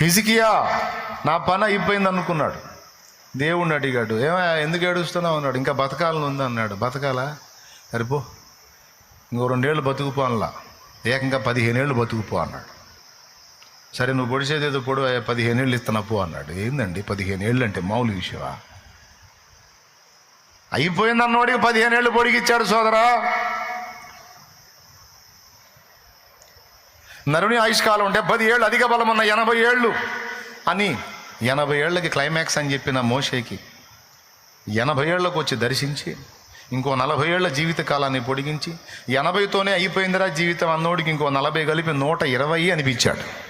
హిజికియా నా పని అయిపోయింది అనుకున్నాడు. దేవుణ్ణి అడిగాడు ఏమో ఎందుకు ఏడుస్తున్నావు? అన్నాడు. ఇంకా బతకాలని ఉంది అన్నాడు. బతకాలా? సరిపో ఇంకో రెండేళ్ళు బతుకుపో అనలా. ఏకంగా పదిహేను ఏళ్ళు బతుకుపో అన్నాడు. సరే నువ్వు పొడిచేది ఏదో పొడు పదిహేనేళ్ళు పదిహేను ఏళ్ళు ఇస్తున్నా పో అన్నాడు. ఏందండి పదిహేను ఏళ్ళు అంటే మామూలు విషయమా? అయిపోయింది పదిహేనేళ్ళు పదిహేను ఏళ్ళు పొడిగిచ్చాడు సోదరా. నరుని ఆయుష్కాలం ఉంటే పది ఏళ్ళు అధిక బలం ఉన్న ఎనభై ఏళ్ళు. అని ఎనభై ఏళ్ళకి క్లైమాక్స్ అని చెప్పిన మోషేకి ఎనభై ఏళ్ళకు వచ్చి దర్శించి ఇంకో నలభై ఏళ్ళ జీవిత కాలాన్ని పొడిగించి ఎనభైతోనే అయిపోయిందిరా జీవితం అన్నోడికి ఇంకో నలభై కలిపి నూట ఇరవై అనిపించాడు.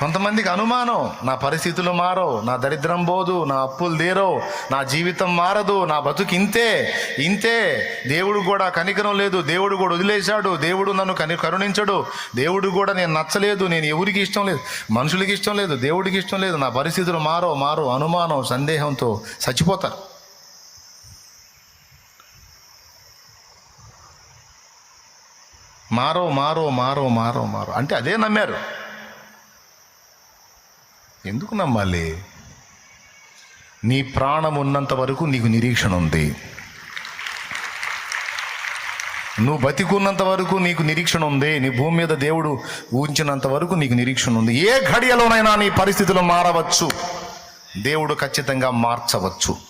కొంతమందికి అనుమానం నా పరిస్థితులు మారో నా దరిద్రం పోదు నా అప్పులు తీరో నా జీవితం మారదు నా బతుకు ఇంతే ఇంతే. దేవుడు కూడా కనికరం లేదు దేవుడు కూడా వదిలేశాడు దేవుడు నన్ను కని కరుణించడు దేవుడు కూడా నేను నచ్చలేదు నేను ఎవరికి ఇష్టం లేదు మనుషులకి ఇష్టం లేదు దేవుడికి ఇష్టం లేదు నా పరిస్థితులు మారో మారో అనుమానం సందేహంతో చచ్చిపోతారు. మారో మారో మారో మారో మారో. అంటే అదే నమ్మారు. ఎందుకు నమ్మాలి? నీ ప్రాణం ఉన్నంత వరకు నీకు నిరీక్షణ ఉంది. నువ్వు బతికున్నంత వరకు నీకు నిరీక్షణ ఉంది. నీ భూమి మీద దేవుడు ఊహించినంత వరకు నీకు నిరీక్షణ ఉంది. ఏ ఘడియలోనైనా నీ పరిస్థితులు మారవచ్చు. దేవుడు ఖచ్చితంగా మార్చవచ్చు.